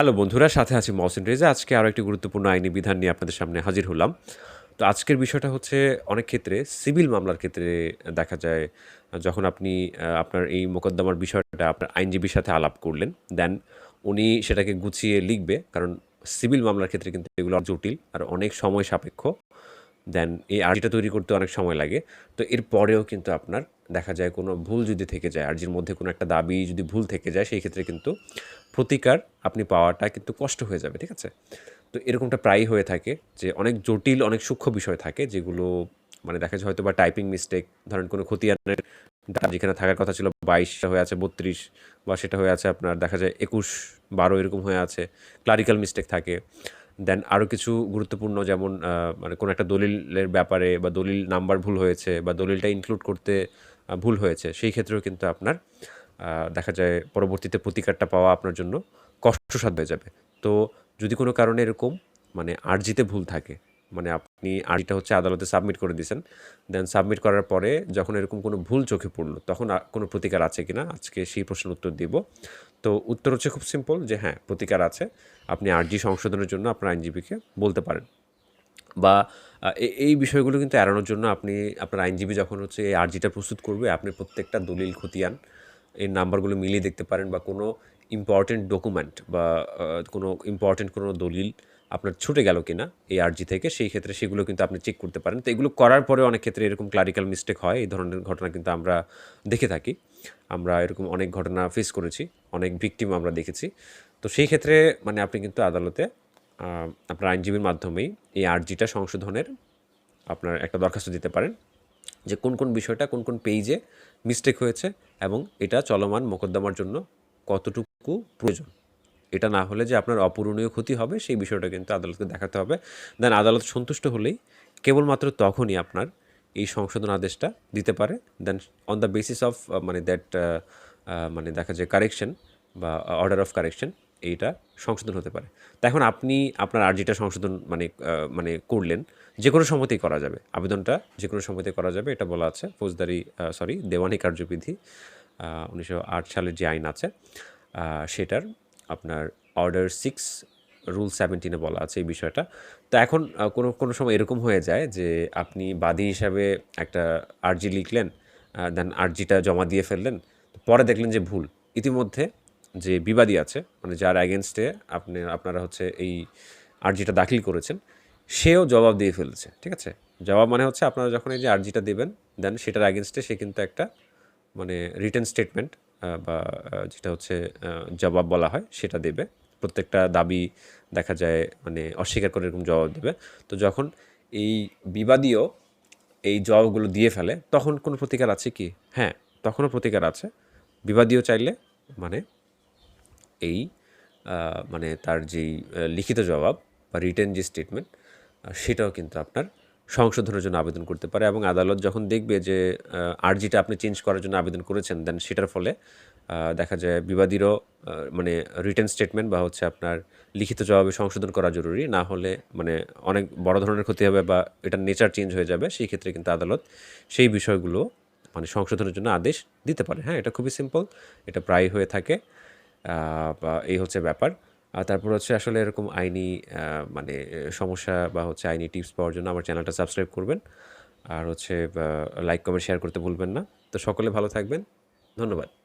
Hello বন্ধুরা, সাথে আছি মহসিন রেজা। আজকে আরও একটি গুরুত্বপূর্ণ আইনি বিধান নিয়ে আপনাদের সামনে হাজির হলাম। তো আজকের বিষয়টা হচ্ছে, অনেক ক্ষেত্রে সিভিল মামলার ক্ষেত্রে দেখা যায়, যখন আপনি আপনার এই মোকদ্দমার বিষয়টা আপনার আইনজীবীর সাথে আলাপ করলেন, দেন উনি সেটাকে গুছিয়ে লিখবে, কারণ সিভিল মামলার ক্ষেত্রে কিন্তু এগুলো জটিল আর অনেক সময় সাপেক্ষ। দেন এই আর্জিটা তৈরি করতে অনেক সময় লাগে। তো এর পরেও কিন্তু আপনার দেখা যায় কোনো ভুল যদি থেকে যায় আর্জির মধ্যে কোনো একটা দাবি যদি ভুল থেকে যায়, সেই ক্ষেত্রে কিন্তু প্রতিকার আপনি পাওয়াটা কিন্তু কষ্ট হয়ে যাবে, ঠিক আছে? তো এরকমটা প্রায়ই হয়ে থাকে যে অনেক জটিল, অনেক সূক্ষ্ম বিষয় থাকে যেগুলো মানে দেখা যায় হয়তো বা টাইপিং মিস্টেক ধরেন কোনো খতিয়ানের যেখানে থাকার কথা ছিল বাইশ হয়ে আছে বত্রিশ বা সেটা হয়ে আছে আপনার দেখা যায় একুশ, বারো এরকম হয়ে আছে ক্লারিক্যাল মিস্টেক থাকে। দেন আরও কিছু গুরুত্বপূর্ণ যেমন মানে কোনো একটা দলিলের ব্যাপারে বা দলিল নাম্বার ভুল হয়েছে বা দলিলটা ইনক্লুড করতে ভুল হয়েছে, সেই ক্ষেত্রেও কিন্তু আপনার দেখা যায় পরবর্তীতে প্রতিকারটা পাওয়া আপনার জন্য কষ্টসাধ্য হয়ে যাবে। তো যদি কোনো কারণে এরকম মানে আর্জিতে ভুল থাকে মানে আপনি আর্জিটা হচ্ছে আদালতে সাবমিট করে দিয়েছেন দেন সাবমিট করার পরে যখন এরকম কোনো ভুল চোখে পড়ল, তখন কোনো প্রতিকার আছে কিনা, আজকে সেই প্রশ্নের উত্তর দিব। তো উত্তর হচ্ছে খুব সিম্পল যে হ্যাঁ প্রতিকার আছে। আপনি আর্জি সংশোধনের জন্য আপনার আইনজীবীকে বলতে পারেন। বা এই বিষয়গুলো কিন্তু এড়ানোর জন্য আপনি, আপনার আইনজীবী যখন হচ্ছে এই আর্জিটা প্রস্তুত করবে, আপনি প্রত্যেকটা দলিল খতিয়ান এই নাম্বারগুলো মিলিয়ে দেখতে পারেন বা কোনো ইম্পর্টেন্ট ডকুমেন্ট বা কোনো ইম্পর্টেন্ট কোনো দলিল আপনার ছুটে গেল কিনা এই আর্জি থেকে, সেই ক্ষেত্রে সেগুলো কিন্তু আপনি চেক করতে পারেন। তো এগুলো করার পরে অনেক ক্ষেত্রে এরকম ক্লারিক্যাল মিস্টেক হয়, এই ধরনের ঘটনা কিন্তু আমরা দেখে থাকি। আমরা এরকম অনেক ঘটনা ফেস করেছি, অনেক ভিকটিম আমরা দেখেছি। তো সেই ক্ষেত্রে মানে আপনি কিন্তু আদালতে আপনার আইনজীবীর মাধ্যমেই এই আর্জিটা সংশোধনের আপনার একটা দরখাস্ত দিতে পারেন যে কোন কোন বিষয়টা, কোন কোন পেজে মিস্টেক হয়েছে এবং এটা চলমান মোকদ্দমার জন্য কতটুকু প্রয়োজন। এটা না হলে যে আপনার অপূরণীয় ক্ষতি হবে, সেই বিষয়টা কিন্তু আদালতকে দেখাতে হবে। দেন আদালত সন্তুষ্ট হলেই কেবলমাত্র তখনই আপনার এই সংশোধন আদেশটা দিতে পারে। Then on the basis of মানে দ্যাট মানে দেখা যায় কারেকশন বা অর্ডার অফ কারেকশন এইটা সংশোধন হতে পারে। তা এখন আপনি আপনার আর্জিটা সংশোধন মানে মানে করলেন, যে কোনো সময়তেই করা যাবে। আবেদনটা যে কোনো সময়তে করা যাবে, এটা বলা আছে। ফৌজদারি সরি দেওয়ানি কার্যবিধি উনিশশো আট সালের যে আইন আছে সেটার আপনার অর্ডার সিক্স রুল সেভেন্টিনে বলা আছে এই বিষয়টা। তো এখন কোনো কোনো সময় এরকম হয়ে যায় যে আপনি বাদী হিসাবে একটা আর্জি লিখলেন দেন আর্জিটা জমা দিয়ে ফেললেন পরে দেখলেন যে ভুল। ইতিমধ্যে যে বিবাদী আছে মানে যার অ্যাগেনস্টে আপনি, আপনারা হচ্ছে এই আর্জিটা দাখিল করেছেন, সেও জবাব দিয়ে ফেলছে, ঠিক আছে? জবাব মানে হচ্ছে আপনারা যখন এই যে আর্জিটা দেবেন দেন সেটার অ্যাগেনস্টে সে কিন্তু একটা মানে রিটার্ন স্টেটমেন্ট বা যেটা হচ্ছে জবাব বলা হয়, সেটা দেবে। প্রত্যেকটা দাবি দেখা যায় মানে অস্বীকার করে এরকম জবাব দেবে। তো যখন এই বিবাদীয় এই জবাবগুলো দিয়ে ফেলে, তখন কোনো প্রতিকার আছে কি? হ্যাঁ তখনও প্রতিকার আছে। বিবাদীয় চাইলে মানে এই মানে তার যেই লিখিত জবাব বা রিটেন যে স্টেটমেন্ট সেটাও কিন্তু আপনার সংশোধনের জন্য আবেদন করতে পারে এবং আদালত যখন দেখবে যে আর্জিটা আপনি চেঞ্জ করার জন্য আবেদন করেছেন দেন সেটার ফলে দেখা যায় বিবাদীরও মানে রিটেন স্টেটমেন্ট বা হচ্ছে আপনার লিখিত জবাবে সংশোধন করা জরুরি। না হলে মানে অনেক বড় ধরনের ক্ষতি হবে বা এটার নেচার চেঞ্জ হয়ে যাবে, সেই ক্ষেত্রে কিন্তু আদালত সেই বিষয়গুলো মানে সংশোধনের জন্য আদেশ দিতে পারে। হ্যাঁ এটা খুবই সিম্পল এটা প্রায় হয়ে থাকে। বা এই হচ্ছে ব্যাপার। আর তারপর হচ্ছে আসলে এরকম আইনি মানে সমস্যা বা হচ্ছে আইনি টিপস পাওয়ার জন্য আমার চ্যানেলটা সাবস্ক্রাইব করবেন। আর হচ্ছে লাইক কমেন্ট শেয়ার করতে ভুলবেন না। তো সকলে ভালো থাকবেন। ধন্যবাদ।